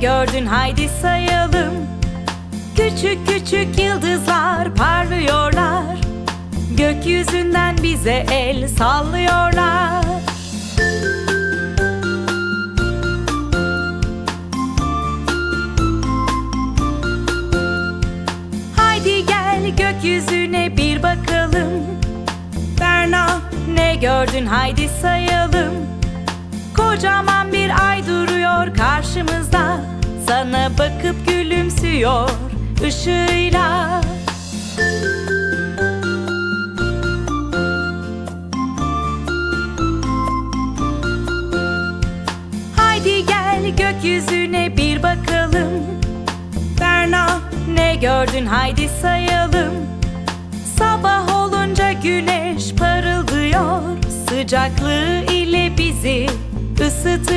gördün? Haydi sayalım. Küçük küçük yıldızlar parlıyorlar. Gökyüzünden bize el sallıyorlar. Haydi gel gökyüzüne bir bakalım. Berna ne gördün? Haydi sayalım. Kocaman bir ay duruyor karşımızda Sana bakıp gülümsüyor ışığıyla. Haydi gel gökyüzüne bir bakalım. Berna ne gördün? Haydi sayalım. Sabah olunca güneş parıldıyor. Sıcaklığı ile bizi ısıtıyor